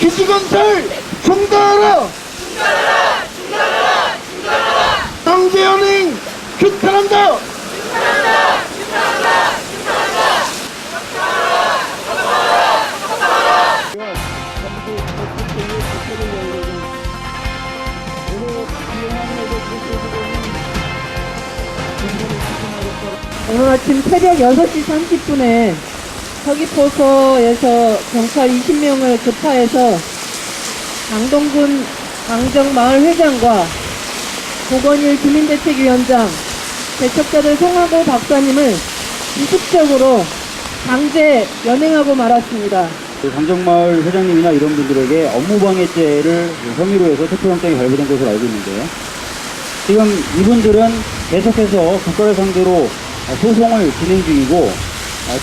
기지건설 중단하라. 경제연행 규탄한다. 오늘 아침 새벽 6시 30분에 서귀 포서에서 경찰 20명을 급파해서 강동군 강정마을 회장과 고건일 주민대책위원장, 대척자들 송하고 박사님을 지속적으로 강제 연행하고 말았습니다. 그 강정마을 회장님이나 이런 분들에게 업무방해죄를 혐의로 해서 체포영장이 발부된 것으로 알고 있는데요. 지금 이분들은 계속해서 국가를 상대로 소송을 진행 중이고 아,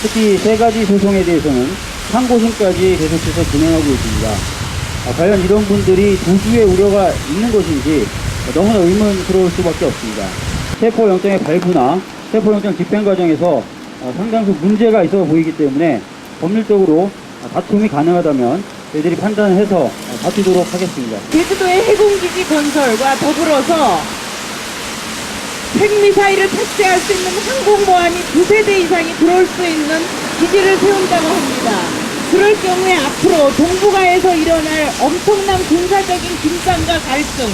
특히 세 가지 소송에 대해서는 상고심까지 계속해서 진행하고 있습니다. 아, 과연 이런 분들이 도주의 우려가 있는 것인지 너무나 의문스러울 수밖에 없습니다. 체포영장의 발부나 체포영장 집행 과정에서 어, 상당수 문제가 있어 보이기 때문에 법률적으로 어, 다툼이 가능하다면 저희들이 판단해서 어, 다투도록 하겠습니다. 제주도의 해군기지 건설과 더불어서 핵미사일을 탑재할 수 있는 항공모함이 두세 대 이상이 들어올 수 있는 기지를 세운다고 합니다. 그럴 경우에 앞으로 동북아에서 일어날 엄청난 군사적인 긴장과 갈등,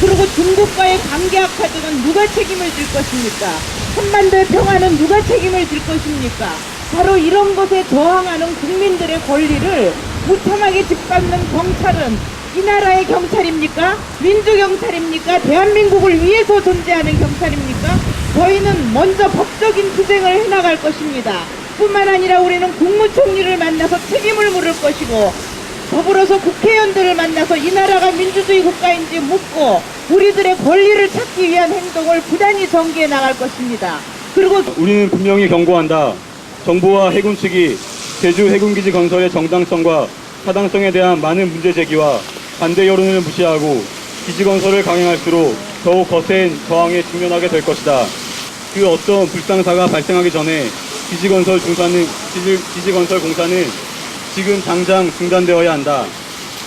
그리고 중국과의 관계 악화 등은 누가 책임을 질 것입니까? 한반도의 평화는 누가 책임을 질 것입니까? 바로 이런 것에 저항하는 국민들의 권리를 무참하게 짓밟는 경찰은 이 나라의 경찰입니까? 민주경찰입니까? 대한민국을 위해서 존재하는 경찰입니까? 저희는 먼저 법적인 투쟁을 해나갈 것입니다. 뿐만 아니라 우리는 국무총리를 만나서 책임을 물을 것이고 더불어서 국회의원들을 만나서 이 나라가 민주주의 국가인지 묻고 우리들의 권리를 찾기 위한 행동을 부단히 전개해 나갈 것입니다. 그리고 우리는 분명히 경고한다. 정부와 해군 측이 제주 해군기지 건설의 정당성과 타당성에 대한 많은 문제 제기와 반대 여론을 무시하고 기지 건설을 강행할수록 더욱 거센 저항에 직면하게 될 것이다. 그 어떤 불상사가 발생하기 전에 기지 건설 중사는 기지, 기지 건설 공사는 지금 당장 중단되어야 한다.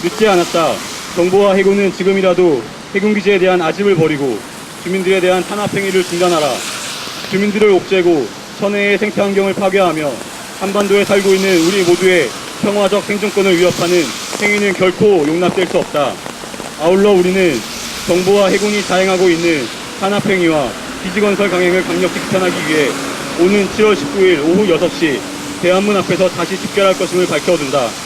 늦지 않았다. 정부와 해군은 지금이라도 해군기지에 대한 아집을 버리고 주민들에 대한 탄압 행위를 중단하라. 주민들을 옥죄고 천혜의 생태환경을 파괴하며 한반도에 살고 있는 우리 모두의 평화적 생존권을 위협하는 행위는 결코 용납될 수 없다. 아울러 우리는 정부와 해군이 자행하고 있는 탄압행위와 기지건설 강행을 강력히 규탄하기 위해 오는 7월 19일 오후 6시 대한문 앞에서 다시 집결할 것임을 밝혀둔다.